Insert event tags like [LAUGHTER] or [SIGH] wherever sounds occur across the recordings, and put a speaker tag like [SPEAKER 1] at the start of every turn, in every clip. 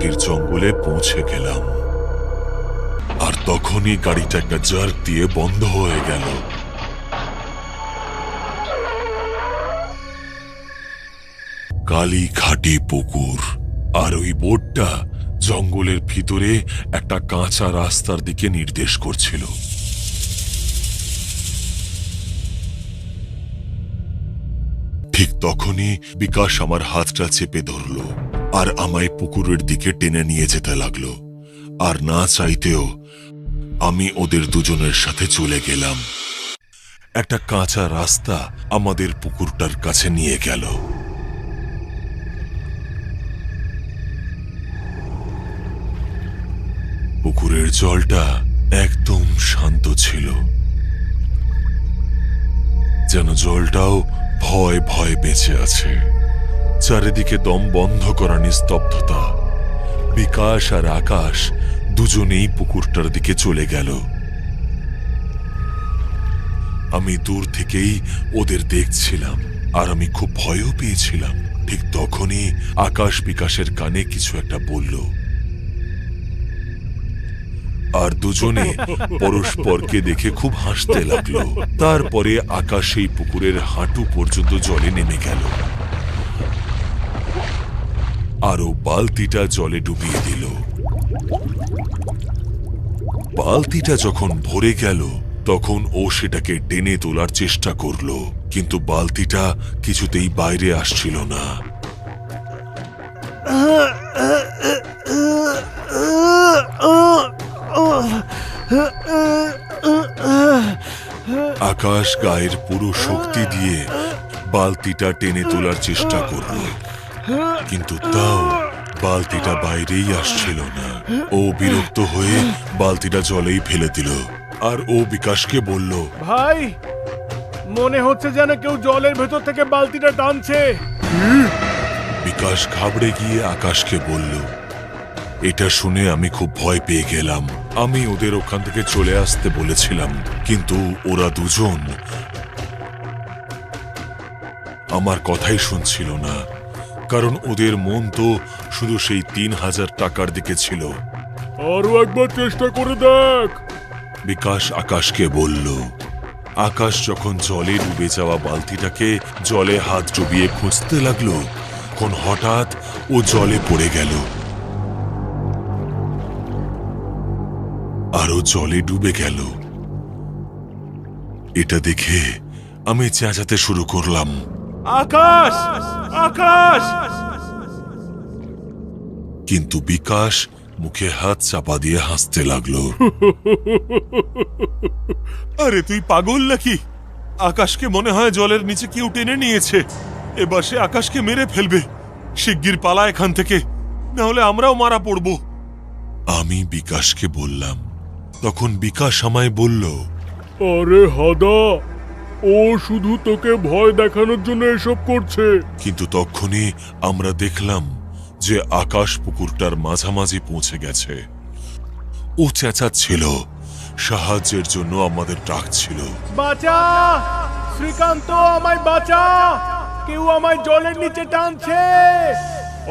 [SPEAKER 1] গভীর জঙ্গলে পৌঁছে গেলাম। আর তখনই গাড়িটা একটা জার্ক দিয়ে বন্ধ হয়ে গেল। কালী ঘাটি পুকুর, আর ওই বোর্ডটা জঙ্গলের ভিতরে একটা কাঁচা রাস্তার দিকে নির্দেশ করছিল। ঠিক তখনই বিকাশ আমার হাতটা চেপে ধরল। আর আমায় পুকুরের দিকে টেনে নিয়ে যেতে লাগল। আর না চাইতেও আমি ওদের দুজনের সাথে চলে গেলাম। একটা কাঁচা রাস্তা আমাদের পুকুরটার কাছে নিয়ে গেল। পুকুরের জলটা একদম শান্ত ছিল। যেন জলটাও ভয় ভয় বেঁচে আছে। চারিদিকে দম বন্ধ করা নিস্তব্ধতা। বিকাশ আর আকাশ দুজনেই পুকুরটার দিকে চলে গেল। আমি দূর থেকেই ওদের দেখছিলাম, আর আমি খুব ভয়ও পেয়েছিলাম। ঠিক তখনই আকাশ বিকাশের কানে কিছু একটা বলল। আর দুজনে পরস্পরকে দেখে খুব হাসতে লাগল। তারপরে আকাশ সেই পুকুরের হাঁটু পর্যন্ত জলে নেমে গেল। আরও বালতিটা জলে ডুবিয়ে দিল। বালতিটা যখন ভরে গেল, তখন ও সেটাকে টেনে তোলার চেষ্টা করল, কিন্তু বালতিটা কিছুতেই বাইরে আসছিল না। আকাশ গায়ের পুরো শক্তি দিয়ে বালতিটা টেনে তোলার চেষ্টা করল। কিন্তু তাও বালতিটা বাইরেই আসছিল না। ও বিরক্ত হয়ে বালতিটা জলেই ফেলে দিল। আর ও বিকাশকে বলল
[SPEAKER 2] ভাই মনে হচ্ছে যেন কেউ জলের ভেতর থেকে বালতিটা টানছে।
[SPEAKER 1] বিকাশ ঘাবড়ে গিয়ে আকাশকে বলল এটা শুনে আমি খুব ভয় পেয়ে গেলাম। আমি ওদের ওখান থেকে চলে আসতে বলেছিলাম কিন্তু ওরা দুজন আমার কথাই শুনছিল না। কারণ ওদের মন তো শুধু সেই তিন হাজার টাকার দিকে ছিল।
[SPEAKER 2] আরও একবার চেষ্টা করে দেখ।
[SPEAKER 1] বিকাশ আকাশকে বলল আকাশ যখন জলে ডুবে যাওয়া বালতিটাকে জলে হাত ডুবিয়ে খুঁজতে লাগল তখন হঠাৎ ও জলে পড়ে গেল। আরও জলে ডুবে গেল। এটা দেখে আমি চেঁচাতে শুরু করলাম।
[SPEAKER 2] আকাশ! আকাশ!
[SPEAKER 1] কিন্তু বিকাশ মুখে হাত চাপা দিয়ে হাসতে লাগল। [LAUGHS] আরে তুই পাগল নাকি? আকাশকে মনে হয় জলের নিচে কেউ টেনে নিয়েছে। এবার সে আকাশকে মেরে ফেলবে। শিগগির পালা এখান থেকে। না হলে আমরাও মারা পড়ব। আমি বিকাশকে বললাম। তখন বিকাশ আমায় বলল
[SPEAKER 2] আরে হাদা! ও শুধু তোকে ভয় দেখানোর জন্য এসব করছে।
[SPEAKER 1] কিন্তু তখনই আমরা দেখলাম যে আকাশ পুকুরটার মাঝামাঝি পৌঁছে গেছে। ও চেঁচাচ্ছিল সাহায্যের জন্য আমাদের ডাকছিল।
[SPEAKER 2] বাঁচা! শ্রীকান্ত আমায় বাঁচা! কেউ আমায় জলের নিচে টানছে।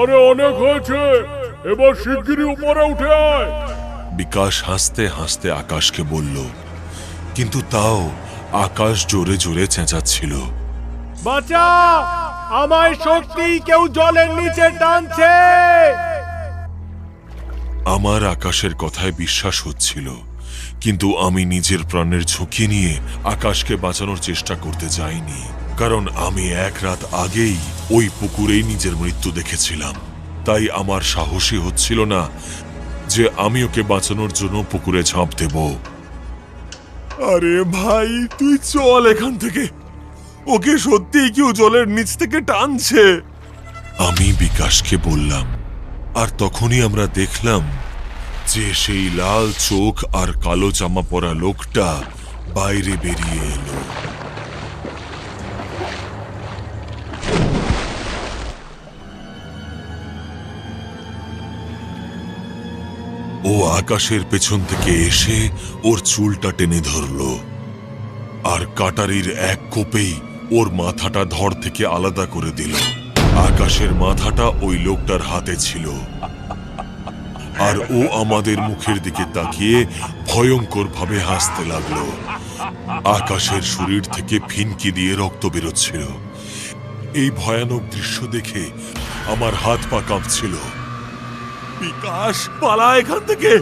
[SPEAKER 2] আরে অনেক হয়েছে! এবার শিগগিরই উপরে উঠে আয়!
[SPEAKER 1] বিকাশ হাসতে হাসতে আকাশকে বলল কিন্তু তাও আকাশ জোরে জোরে চেঁচাচ্ছিল।
[SPEAKER 2] বাঁচা আমায় সত্যি কেউ জলের নিচে টানছে!
[SPEAKER 1] আমার আকাশের কথায় বিশ্বাস হচ্ছিল কিন্তু আমি নিজের প্রাণের ঝুঁকি নিয়ে আকাশকে বাঁচানোর চেষ্টা করতে যাইনি কারণ আমি এক রাত আগেই ওই পুকুরেই নিজের মৃত্যু দেখেছিলাম। তাই আমার সাহসী হচ্ছিল না যে আমি ওকে বাঁচানোর জন্য পুকুরে ঝাঁপ দেব। আরে ভাই, তুই চল এখান থেকে। ওকে সত্যিই কেউ জলের নিচ থেকে টানছে। আমি বিকাশকে বললাম, আর তখনই আমরা দেখলাম যে সেই লাল চোখ আর কালো জামা পরা লোকটা বাইরে বেরিয়ে এলো। ও আকাশের পেছন থেকে এসে ওর চুলটা টেনে ধরলো। আর কাটারির এক কোপেই ওর মাথাটা ধর থেকে আলাদা করে দিল। আকাশের মাথাটা ওই লোকটার হাতে ছিল। আর ও আমাদের মুখের দিকে তাকিয়ে ভয়ঙ্কর ভাবে হাসতে লাগল। আকাশের শরীর থেকে ফিনকি দিয়ে রক্ত বেরোচ্ছিল। এই ভয়ানক দৃশ্য দেখে আমার হাত পা কাঁপছিল। বিকাশ, পালা এখান থেকে।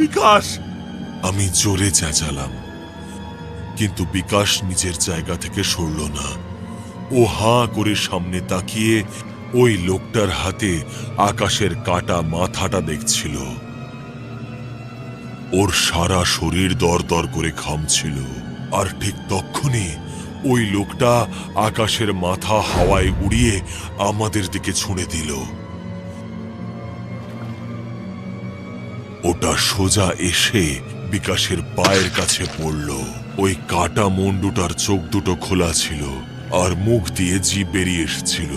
[SPEAKER 1] বিকাশ। আমি জোরে চেঁচালাম, কিন্তু বিকাশ নিজের জায়গা থেকে সরল না। ও হাঁ করে সামনে তাকিয়ে ওই লোকটার হাতে আকাশের কাটা মাথাটা দেখছিল। ওর সারা শরীর দরদর করে খামছিল আর ঠিক তক্ষুনি ওই লোকটা আকাশের মাথা হাওয়ায় উড়িয়ে আমাদের দিকে ছুঁড়ে দিল। ওটা সোজা এসে বিকাশের পায়ের কাছে পড়ল। ওই কাটা মন্ডুটার চোখ দুটো খোলা ছিল আর মুখ দিয়ে জিভ বেরিয়ে এসেছিল।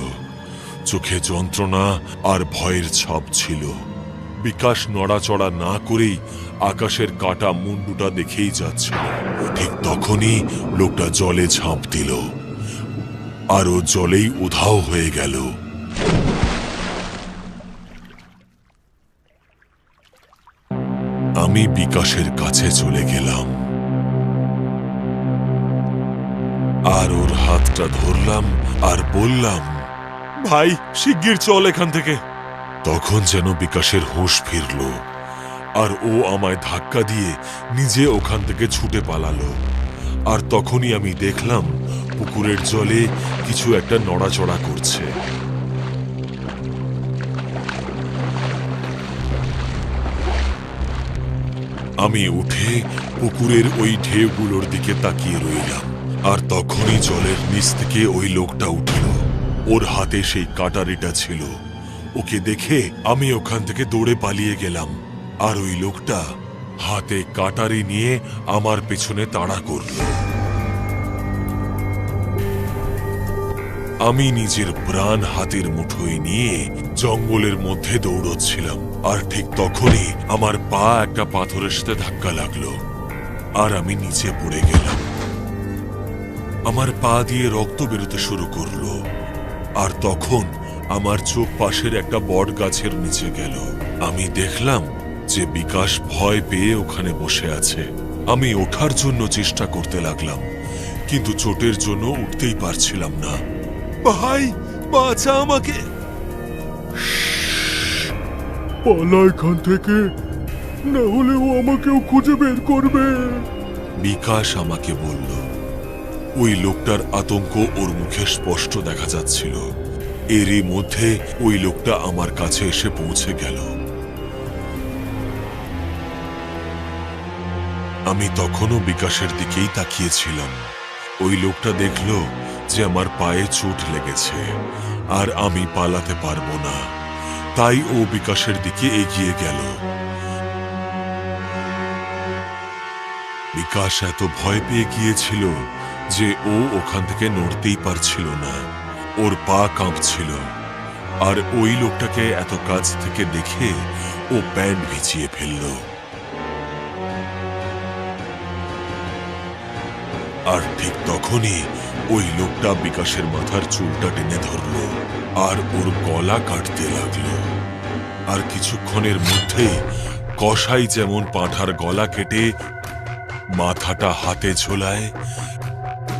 [SPEAKER 1] চোখে যন্ত্রণা আর ভয়ের ছাপ ছিল। বিকাশ নড়াচড়া না করেই আকাশের কাটা মুন্ডুটা দেখেই যাচ্ছিল। ঠিক তখনই লোকটা জলে ঝাঁপ দিল। আর ও জলেই উধাও হয়ে গেল। আমি বিকাশের কাছে চলে গেলাম। আর ওর হাতটা ধরলাম আর বললাম, ভাই, শিগগির চল এখান থেকে। তখন যেন বিকাশের হুঁশ ফিরল আর ও আমায় ধাক্কা দিয়ে নিজে ওখান থেকে ছুটে পালালো। আর তখনই আমি দেখলাম পুকুরের জলে কিছু একটা নড়াচড়া করছে। আমি উঠে পুকুরের ওই ঢেউগুলোর দিকে তাকিয়ে রইলাম। আর তখনই জলের নিচ থেকে ওই লোকটা উঠল। ওর হাতে সেই কাটারিটা ছিল। ওকে দেখে আমি ওখান থেকে দৌড়ে পালিয়ে গেলাম। আর ওই লোকটা হাতে কাটারি নিয়ে আমার পেছনে তাড়া করল। আমি নিজের প্রাণ হাতের মুঠোয় নিয়ে জঙ্গলের মধ্যে দৌড়চ্ছিলাম। আর ঠিক তখনই আমার পা একটা পাথরের সাথে ধাক্কা লাগল, আর আমি নিচে পড়ে গেলাম। আমার পা দিয়ে রক্ত বেরোতে শুরু করল, আর তখন আমার চোখ পাশের একটা বট গাছের নিচে গেল। আমি দেখলাম যে বিকাশ ভয় পেয়ে ওখানে বসে আছে। আমি ওঠার জন্য চেষ্টা করতে লাগলাম, কিন্তু চোটের জন্য উঠতেই পারছিলাম না। ভাই, বাঁচা আমাকে!
[SPEAKER 2] পালা এখান থেকে। না হলে ও আমাকেও খুঁজে বের করবে।
[SPEAKER 1] বিকাশ আমাকে বলল, ওই লোকটার আতঙ্ক ওর মুখে স্পষ্ট দেখা যাচ্ছিল। এরই মধ্যে ওই লোকটা আমার কাছে এসে পৌঁছে গেল। আমি তখনও বিকাশের দিকেই তাকিয়েছিলাম। ওই লোকটা দেখল যে আমার পায়ে চোট লেগেছে, আর আমি পালাতে পারব না। তাই ও বিকাশের দিকে এগিয়ে গেল। বিকাশ এত ভয় পেয়ে গিয়েছিল যে ও ওখান থেকে নড়তেই পারছিল না। ওর পা কাঁপছিল। আর ওই লোকটাকে এত কাছ থেকে দেখে ও প্যান্ট ভিজিয়ে ফেলল। আর ঠিক তখনই ওই লোকটা বিকাশের মাথার চুলটা টেনে ধরল। আর ওর গলা কাটতে লাগল। আর কিছুক্ষণের মধ্যেই কসাই যেমন পাঁঠার গলা কেটে মাথাটা হাতে ঝোলায়,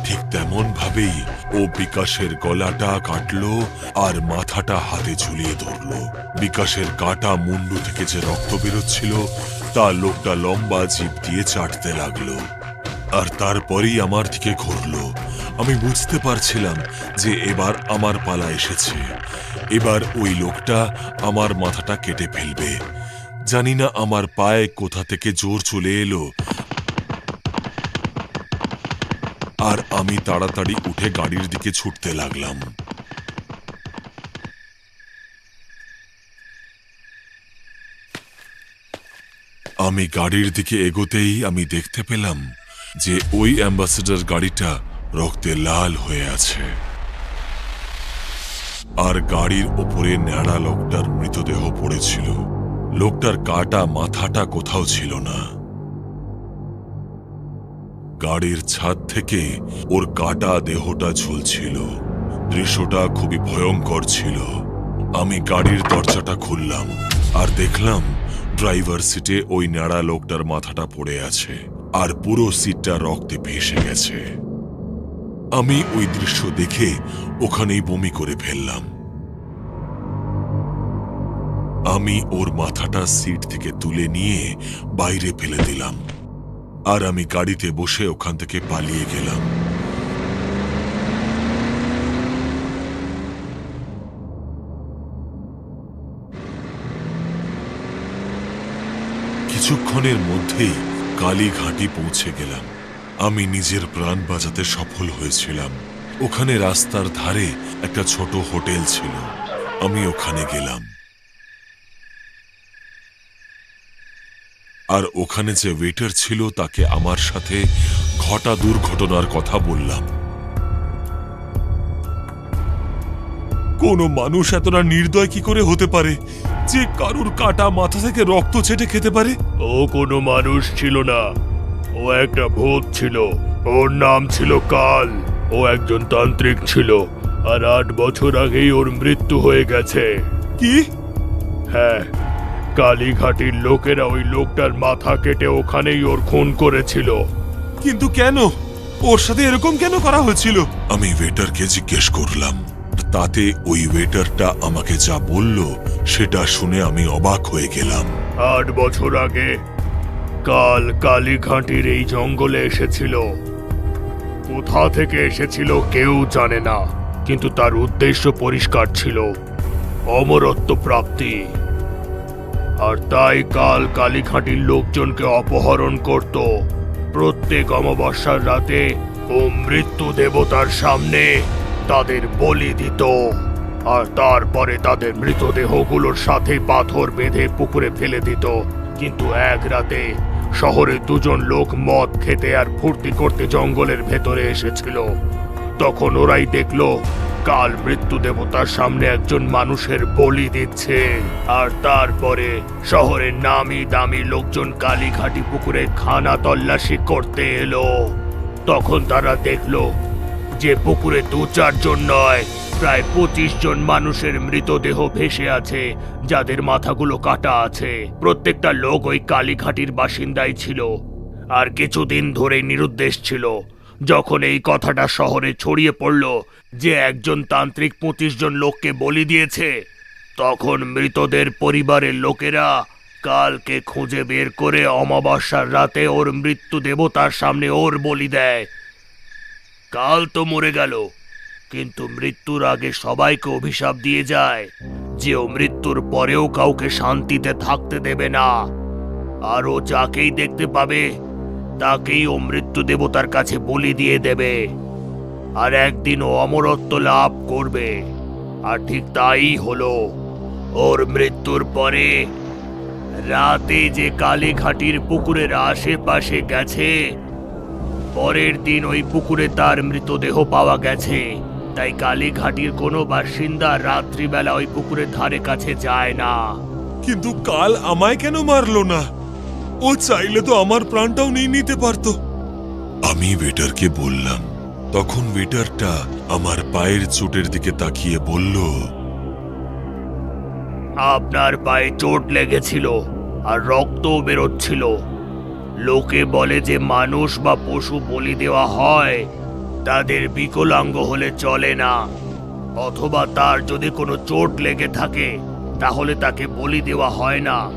[SPEAKER 1] ঠিক তেমন ভাবেই ও বিকাশের গলাটা কাটলো আর মাথাটা হাতে ঝুলিয়ে ধরলো। বিকাশের কাটা মুন্ডু থেকে যে রক্ত বেরোচ্ছিল, তা লোকটা লম্বা জিভ দিয়ে চাটতে লাগল। আর তারপরেই আমার দিকে ঘুরলো। আমি বুঝতে পারছিলাম যে এবার আমার পালা এসেছে। এবার ওই লোকটা আমার মাথাটা কেটে ফেলবে। জানি না আমার পায়ে কোথা থেকে জোর চলে এলো। আর আমি তাড়াতাড়ি উঠে গাড়ির দিকে ছুটতে লাগলাম। আমি গাড়ির দিকে এগোতেই আমি দেখতে পেলাম যে ওই অ্যাম্বাসেডার গাড়িটা রক্তে লাল হয়ে আছে। আর গাড়ির ওপরে ন্যাড়া লোকটার মৃতদেহ পড়েছিল। লোকটার কাটা মাথাটা কোথাও ছিল না। গাড়ির ছাদ থেকে ওর কাটা দেহটা ঝুলছিল। দৃশ্যটা খুবই ভয়ঙ্কর ছিল। আমি গাড়ির দরজাটা খুললাম আর দেখলাম ড্রাইভার সিটে ওই ন্যাড়া লোকটার মাথাটা পড়ে আছে। আর পুরো সিটটা রক্তে ভেসে গেছে। আমি ওই দৃশ্য দেখে ওখানেই বমি করে ফেললাম। আমি ওর মাথাটা সিট থেকে তুলে নিয়ে বাইরে ফেলে দিলাম আর আমি গাড়িতে বসে ওখান থেকে পালিয়ে গেলাম। কিছুক্ষণের মধ্যেই কালীঘাটি পৌঁছে গেলাম। আমি নিজের প্রাণ বাঁচাতে সফল হয়েছিলাম। ওখানে রাস্তার ধারে একটা ছোট হোটেল ছিল। আমি ওখানে গেলাম। আর ওখানে যে ওয়েটার ছিল, তাকে আমার সাথে ঘটা দুর্ঘটনার কথা বললাম। কোনো মানুষ এতটা নির্দয় কি করে হতে পারে? যে কারুর কাটা মাথা থেকে রক্ত ছেটে খেতে পারে?
[SPEAKER 2] ও কোনো মানুষ ছিল না। ও একটা ভূত ছিল। ওর নাম ছিল কাল। ও একজন তান্ত্রিক ছিল। আর আট বছর আগেই ওর মৃত্যু হয়ে গেছে।
[SPEAKER 1] কি?
[SPEAKER 2] হ্যাঁ কালীঘাটির লোকেরা ওই লোকটার মাথা কেটে ওখানেই ওর খুন করেছিল।
[SPEAKER 1] কিন্তু কেন? ওর সাথে এরকম কেন করা হয়েছিল? আমি ওয়েটারকে জিজ্ঞেস করলাম। তাতে ওই ওয়েটারটা আমাকে যা বলল সেটা শুনে আমি অবাক হয়ে গেলাম।
[SPEAKER 2] আট বছর আগে কাল কালীঘাটির এই জঙ্গলে এসেছিল। কোথা থেকে এসেছিল কেউ জানে না, কিন্তু তার উদ্দেশ্য পরিষ্কার ছিল, অমরত্ব প্রাপ্তি। আর তাই কাল কালীঘাটির লোকজনকে অপহরণ করত। প্রত্যেক অমাবস্যার রাতে ও মৃত্যু দেবতার সামনে তাদের বলি দিত। আর তারপরে তাদের মৃতদেহগুলোর সাথে পাথর বেঁধে পুকুরে ফেলে দিত। কিন্তু এক রাতে শহরে দুজন লোক মদ খেতে আর ফুর্তি করতে জঙ্গলের ভেতরে এসেছিল। তখন ওরাই দেখল, কাল মৃত্যু দেবতার সামনে একজন মানুষের বলি দিচ্ছে। আর তারপরে শহরের নামি দামি লোকজন কালীঘাটি পুকুরে খানা তল্লাশি করতে এলো। তখন তারা দেখল যে পুকুরে দু চারজন নয় প্রায় পঁচিশ জন মানুষের মৃতদেহ ভেসে আছে, যাদের মাথাগুলো কাটা আছে। প্রত্যেকটা লোক ওই কালীঘাটির বাসিন্দাই ছিল। আর কিছুদিন ধরে নিরুদ্দেশ ছিল, যখন এই কথাটা শহরে ছড়িয়ে পড়ল যে একজন তান্ত্রিক পঁচিশ জন লোককে বলি দিয়েছে, তখন মৃতদের পরিবারের লোকেরা কালকে খুঁজে বের করে অমাবস্যার রাতে ওর মৃত্যু দেবতার সামনে ওর বলি দেয়। কাল তো মরে গেল। কিন্তু মৃত্যুর আগে সবাইকে অভিশাপ দিয়ে যায়। যে ও মৃত্যুর পরেও কাউকে শান্তিতে থাকতে দেবে না। আর ও যাকেই দেখতে পাবে, তাকেই ও মৃত্যু দেবতার কাছে বলি দিয়ে দেবে। আর একদিন ও অমরত্ব লাভ করবে। আর ঠিক তাই হলো, ওর মৃত্যুর পরে রাতে যে কালীঘাটির পুকুরের আশেপাশে গেছে, পরের দিন ওই পুকুরে তার মৃতদেহ পাওয়া গেছে। তাই কালীঘাটির কোনো বাসিন্দা রাত্রিবেলা ওই পুকুরের ধারে কাছে যায় না।
[SPEAKER 1] কিন্তু কাল আমায় কেন মারলো না? ও চাইলে তো আমার প্রাণটাও নিয়ে নিতে পারতো। আমি ওয়েটারকে বললাম তখন ওয়েটারটা আমার পায়ের চোটের দিকে তাকিয়ে বলল
[SPEAKER 2] আপনার পায়ে চোট লেগেছিল আর রক্তও বেরোচ্ছিল। লোকে বলে যে মানুষ বা পশু বলি দেওয়া হয় তাদের বিকলাঙ্গ হলে চলে না। অথবা তার যদি কোনো চোট লেগে থাকে, তাহলে তাকে বলি দেওয়া হয় না।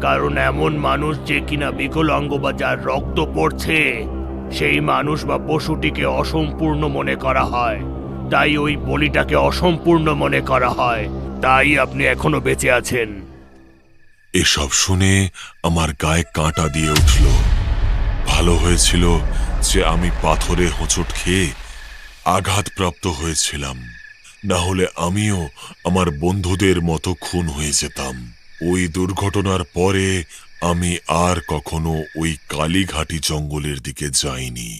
[SPEAKER 2] কারণ এমন মানুষ যে কিনা বিকলাঙ্গ বা যার রক্ত পড়ছে, সেই মানুষ বা পশুটিকে অসম্পূর্ণ মনে করা হয়। তাই ওই বলিটাকে অসম্পূর্ণ মনে করা হয়। তাই আপনি এখনও বেঁচে আছেন।
[SPEAKER 1] এসব শুনে আমার গায়ে কাঁটা দিয়ে উঠল। ভালো হয়েছিল যে আমি পাথরে হোঁচট খেয়ে আঘাতপ্রাপ্ত হয়েছিলাম। না হলে আমিও আমার বন্ধুদের মতো খুন হয়ে যেতাম। ওই দুর্ঘটনার পরে আমি আর কখনো ওই কালীঘাটি জঙ্গলের দিকে যাইনি।